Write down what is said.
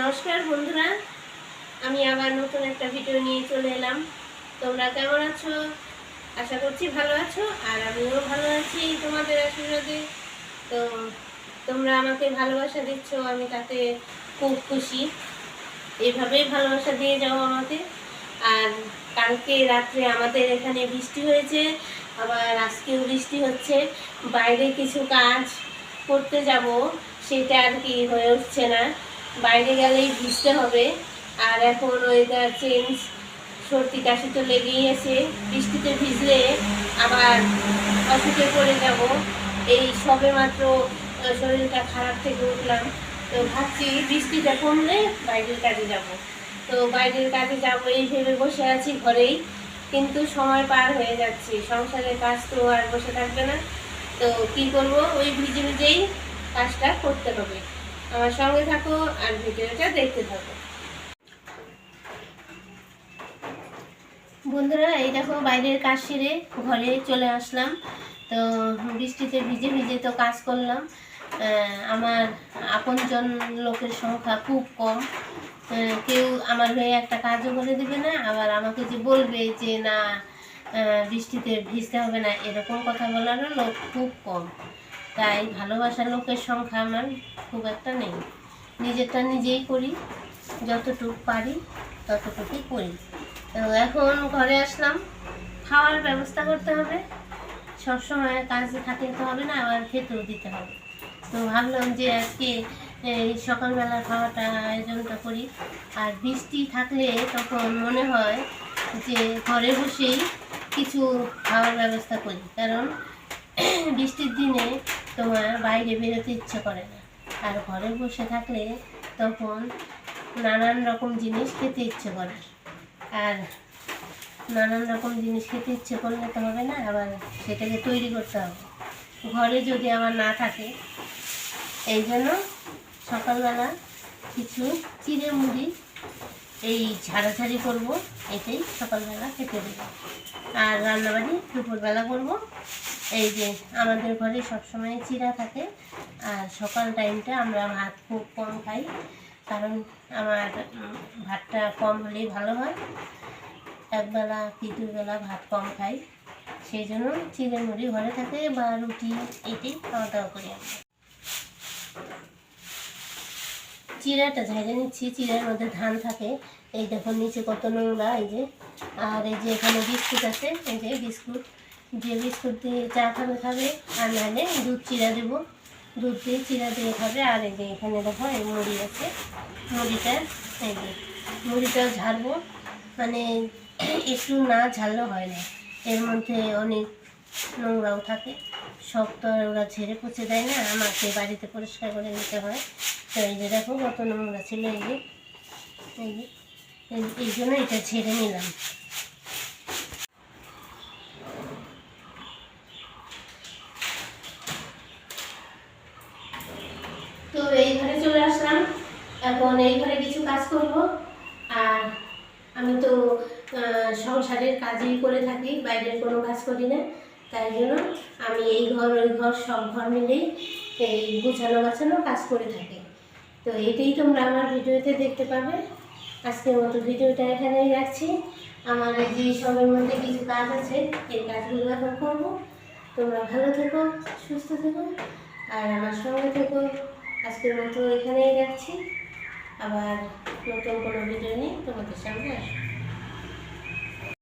নমস্কার বন্ধুরা, আমি আবার নতুন একটা ভিডিও নিয়ে চলে এলাম। তোমরা কেমন আছো? আশা করছি ভালো আছো, আর আমিও ভালো আছি তোমাদের আশীর্বাদে। তো তোমরা আমাকে ভালোবাসা দিচ্ছ, আমি তাতে খুব খুশি। এভাবেই ভালোবাসা দিয়ে যাও আমাকে। আর কালকে রাত্রে আমাদের এখানে বৃষ্টি হয়েছে, আবার আজকেও বৃষ্টি হচ্ছে। বাইরে কিছু কাজ করতে যাব, সেটা আর কি হয়ে উঠছে না। বাইরে গেলেই ভিজতে হবে। আর এখন ওয়েদার চেঞ্জ সর্দি, কাশি তো লেগেই আছে। বৃষ্টিতে ভিজলে আবার অসুখে পড়ে যাব। এই সবে মাত্র শরীরটা খারাপ থেকে উঠলাম। তো ভাবছি বৃষ্টিটা কমলে বাইরের কাজে যাব। তো বাইরের কাজে যাব এই ভেবে বসে আছি ঘরেই। কিন্তু সময় পার হয়ে যাচ্ছে। সংসারের কাজ তো আর বসে থাকবে না। তো কি করব? ওই ভিজে ভিজেই কাজটা করতে হবে। আমার সঙ্গে থাকো আর ভিডিওটা দেখতে থাকো। বন্ধুরা, এই দেখো বাইরের কাজ সেরে ঘরে চলে আসলাম। তো বৃষ্টিতে ভিজে ভিজে তো কাজ করলাম। আমার আপনজন লোকের সংখ্যা খুব কম। কেউ আমার হয়ে একটা কাজও করে দেবে না, আবার আমাকে যে বলবে যে, না বৃষ্টিতে ভিজতে হবে না, এরকম কথা বলারও লোক খুব কম। তাই ভালোবাসার লোকের সংখ্যা আমার খুব একটা নেই। নিজেরটা নিজেই করি, যতটুকু পারি ততটুকুই করি। তো এখন ঘরে আসলাম, খাওয়ার ব্যবস্থা করতে হবে। সবসময় কাজে থাকলে তো হবে না, আবার খেতেও দিতে হবে। তো ভাবলাম যে আজকে, এই সকালবেলা খাওয়াটা, আয়োজনটা করি। আর বৃষ্টি থাকলে তখন মনে হয় যে ঘরে বসেই কিছু খাওয়ার ব্যবস্থা করি। কারণ, বৃষ্টির দিনে তোমার বাইরে বেরোতে ইচ্ছে করে না। আর ঘরে বসে থাকলে তখন নানান রকম জিনিস খেতে ইচ্ছে করে। আর নানান রকম জিনিস খেতে ইচ্ছে করলে তো হবে না, আবার সেটাকে তৈরি করতে হবে। ঘরে যদি আমার না থাকে, এই জন্য সকালবেলা কিছু চিড়ে মুড়ি এই ঝাড়া ঝাড়াঝাড়ি করব এটাই সকালবেলা খেতে দেবো। আর রান্নাবাড়ি দুপুরবেলা করব। এই যে আমাদের ঘরে সবসময় চিরা থাকে, আর সকাল টাইমটা আমরা ভাত খুব কম খাই, কারণ আমার ভাতটা কম হলেই ভালো হয়। একবেলা কি দুবেলা ভাত কম খাই, সেই জন্য চিড়ে মুড়ি ঘরে থাকে বা রুটি এটাই খাওয়া দাওয়া করি আমরা। চিড়াটা ঝাইড়ে নিচ্ছি, চিড়ার মধ্যে ধান থাকে। এই দেখো নিচে কত নোংরা, এই যে। আর এই যে এখানে বিস্কুট আছে, এই যে বিস্কুট। যে বিস্কুট দিয়ে চা খাবে খাবে। আর নাহলে দুধ চিড়া দেবো। দুধ দিয়ে চিড়া দিয়ে খাবে। আর এই যে এখানে দেখো, এই মুড়ি আছে। মুড়িটা, এই যে, মুড়িটাও ঝাড়বো। মানে একটু না ঝাড়লেও হয় না। এর মধ্যে অনেক নোংরাও থাকে। সব তো ওরা ঝেড়ে পুছে দেয় না, আমাকে বাড়িতে পরিষ্কার করে নিতে হয়। তো এই যে দেখো কত নোংরা ছিল এই যে, এই জন্য এটা ঝেড়ে নিলাম। তো এই ঘরে চলে আসলাম। এখন এই ঘরে কিছু কাজ করব। আর আমি তো সংসারের কাজই করে থাকি, বাইরের কোনো কাজ করি না। তাই জন্য আমি এই ঘর, ওই ঘর সব ঘর মিলেই এই গুছানো গাছানো কাজ করে থাকি। তো এটাই তোমরা আমার ভিডিওতে দেখতে পাবে। আজকের মতো ভিডিওটা এখানেই রাখছি। আমার যে সবের মধ্যে কিছু কাজ আছে, এই কাজগুলো এখন করব। তোমরা ভালো থেকো, সুস্থ থেকো, আর আমার সঙ্গে থেকো। আজকের মতো এখানেই রাখছি। আবার নতুন কোনো ভিডিও নিয়ে তোমাদের সামনে আসব।